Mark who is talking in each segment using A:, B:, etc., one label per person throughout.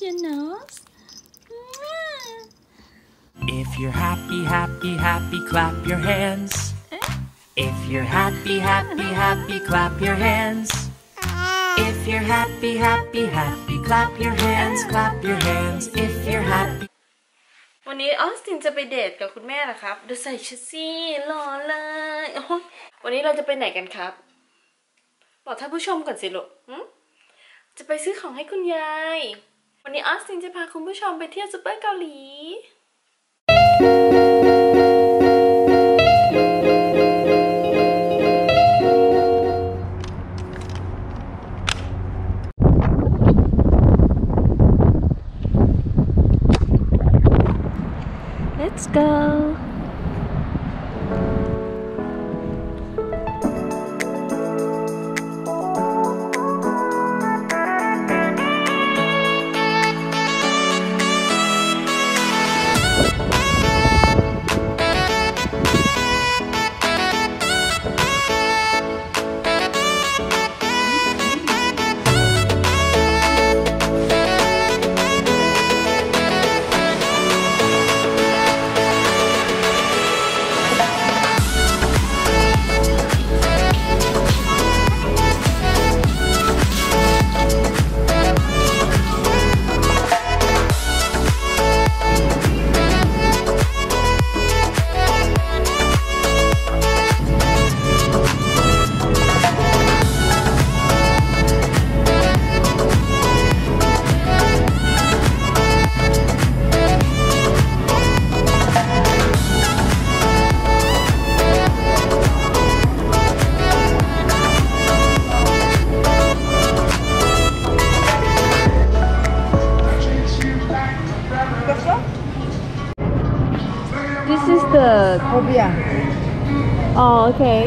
A: your nose. Mwah.
B: If you're happy, happy, happy, clap your hands. If you're happy, happy, happy, clap your hands. If you're happy, happy, happy, clap your hands, clap your hands. If you're happy.
C: วันนี้ออสตินจะไปเดทกับคุณแม่เหรอครับดูใส่ชุดสิหล่อเลยโอ้ยวันนี้เราจะไปไหนกันครับ บอกท่านผู้ชมก่อนสิลูกหึจะไปซื้อของให้คุณยาย วันนี้ออสตินจะพาคุณผู้ชมไปเที่ยวซูเปอร์เกาหลี
A: Let's go. This is the
D: Phobia.
A: Oh, okay.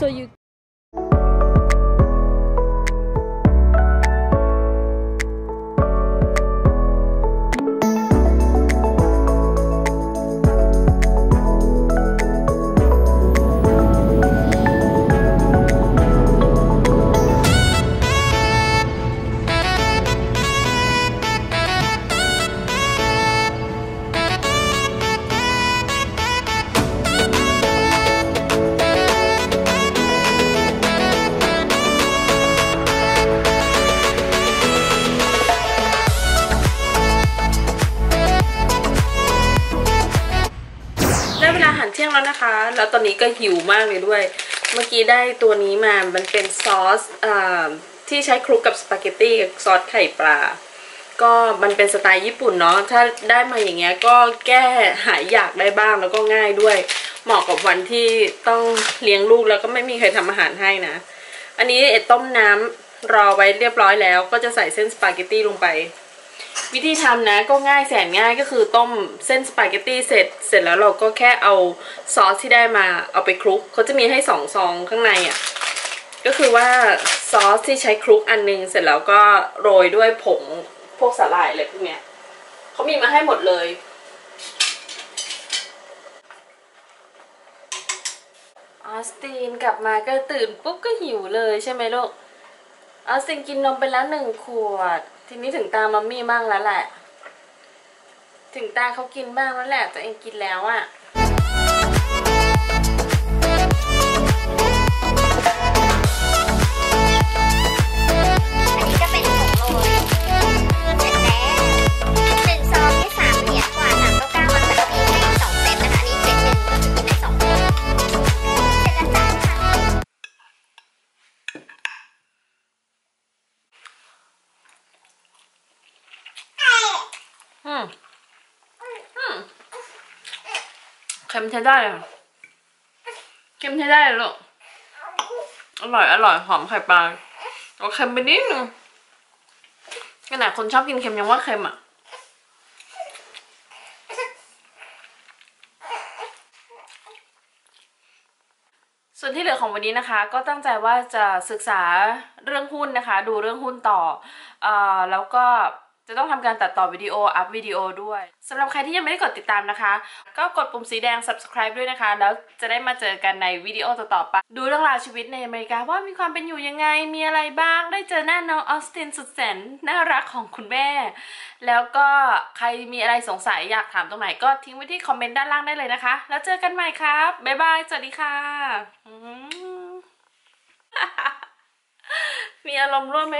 A: So you.
C: แล้วนะคะ แล้วตอนนี้ก็หิวมากเลยด้วย เมื่อกี้ได้ตัวนี้มา มันเป็นซอสอที่ใช้คลุกกับสปาเกตตี้กับซอสไข่ปลา ก็มันเป็นสไตล์ญี่ปุ่นเนาะ ถ้าได้มาอย่างเงี้ยก็แก้หายอยากได้บ้างแล้วก็ง่ายด้วย เหมาะกับวันที่ต้องเลี้ยงลูกแล้วก็ไม่มีใครทำอาหารให้นะ อันนี้เอ็ดต้มน้ำรอไว้เรียบร้อยแล้ว ก็จะใส่เส้นสปาเกตตี้ลงไป วิธีทำนะก็ง่ายแสนง่ายก็คือต้มเส้นสปาเกตตี้เสร็จเสร็จแล้วเราก็แค่เอาซอสที่ได้มาเอาไปคลุกเขาจะมีให้สองซองข้างในอะก็คือว่าซอสที่ใช้คลุกอันนึงเสร็จแล้วก็โรยด้วยผงพวกสาหร่ายอะไรพวกเนี้ยเขามีมาให้หมดเลย ออสตินกลับมาก็ตื่นปุ๊บก็หิวเลยใช่ไหมลูก ออสตินกินนมไปแล้วหนึ่งขวด ทีนี้ถึงตามัมมี่บ้างแล้วแหละ ถึงตาเขากินบ้างแล้วแหละตัวเองกินแล้วอะ่ะ
E: ค็
C: มใช้ได้อะเค็มใช้ได้เลยลูกอร่อยอร่อยหอมไข่ปลาเอาเค็มไปนิดนึงขนาดคนชอบกินเค็มยังว่าเค็มอะส่วนที่เหลือของวันนี้นะคะก็ตั้งใจว่าจะศึกษาเรื่องหุ้นนะคะ ดูเรื่องหุ้นต่อออแล้วก็ จะต้องทำการตัดต่อวิดีโออัพวิดีโอด้วยสำหรับใครที่ยังไม่ได้กดติดตามนะคะ ก็กดปุ่มสีแดง subscribe ด้วยนะคะ แล้วจะได้มาเจอกันในวิดีโอต่อๆไปดูเรื่องราวชีวิตในอเมริกาว่ามีความเป็นอยู่ยังไงมีอะไรบ้าง ได้เจอหน้าน้องออสตินสุดแสนน่ารักของคุณแม่ แล้วก็ใครมีอะไรสงสัยอยากถามตรงไหนก็ทิ้งไว้ที่คอมเมนต์ด้านล่างได้เลยนะคะ แล้วเจอกันใหม่ครับบ๊ายบายสวัสดีค่ะมีอารมณ์ร่วมไหม